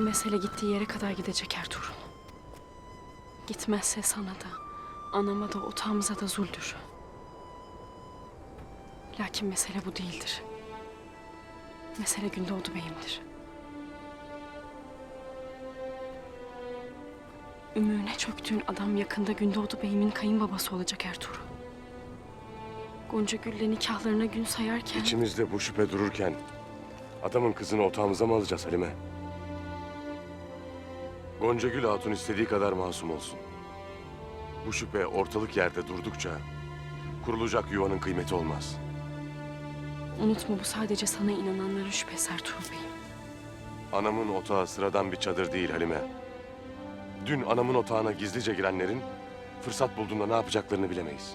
Bu mesele gittiği yere kadar gidecek Ertuğrul. Gitmezse sana da, anama da, otağımıza da zuldür. Lakin mesele bu değildir. Mesele Gündoğdu Bey'imdir. Ümüğüne çöktüğün adam yakında Gündoğdu Bey'imin kayınbabası olacak Ertuğrul. Gonca Gül'le nikahlarına gün sayarken... İçimizde bu şüphe dururken adamın kızını otağımıza mı alacağız Halime? Gonca Gül Hatun istediği kadar masum olsun. Bu şüphe ortalık yerde durdukça kurulacak yuvanın kıymeti olmaz. Unutma bu sadece sana inananların şüphesi Ertuğrul Bey'im. Anamın otağı sıradan bir çadır değil Halime. Dün anamın otağına gizlice girenlerin fırsat bulduğunda ne yapacaklarını bilemeyiz.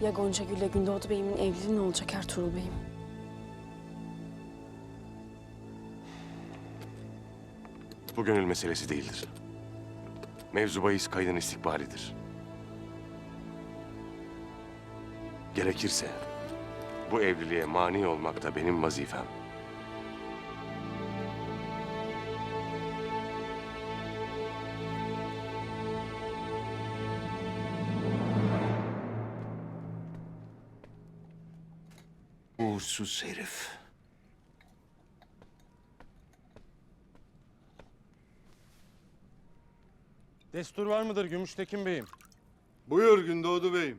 Ya Gonca Gül'le Gündoğdu Bey'imin evliliği ne olacak Ertuğrul Bey'im? Bu gönül meselesi değildir. Mevzu bahis kaydın istikbalidir. Gerekirse bu evliliğe mani olmak da benim vazifem. Uğursuz herif. Destur var mıdır Gümüştekin Bey'im? Buyur Gündoğdu Bey'im.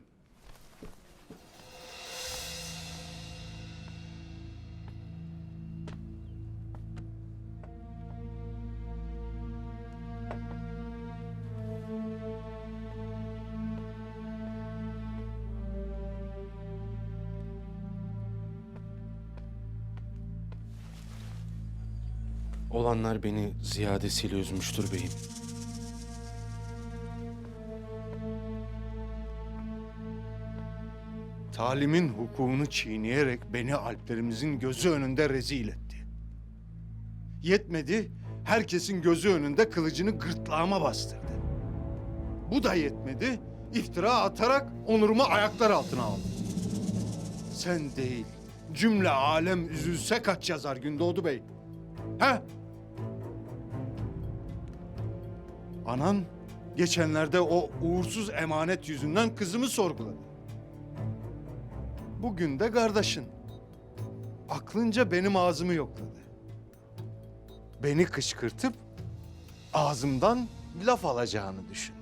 Olanlar beni ziyadesiyle üzmüştür beyim. Talimin hukukunu çiğneyerek beni alplerimizin gözü önünde rezil etti. Yetmedi, herkesin gözü önünde kılıcını gırtlağıma bastırdı. Bu da yetmedi, iftira atarak onurumu ayaklar altına aldı. Sen değil, cümle alem üzülse kaç yazar Gündoğdu Bey? He? Anan geçenlerde o uğursuz emanet yüzünden kızımı sorguladı. Bugün de kardeşin. Aklınca benim ağzımı yokladı. Beni kışkırtıp ağzımdan laf alacağını düşündü.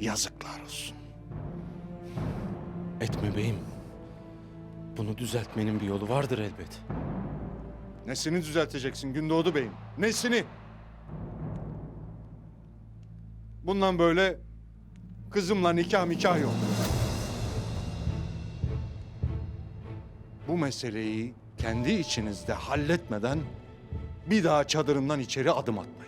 Yazıklar olsun. Etme beyim. Bunu düzeltmenin bir yolu vardır elbet. Nesini düzelteceksin Gündoğdu Bey'im? Nesini? Bundan böyle kızımla nikah mikah yok. Bu meseleyi kendi içinizde halletmeden bir daha çadırımdan içeri adım atma.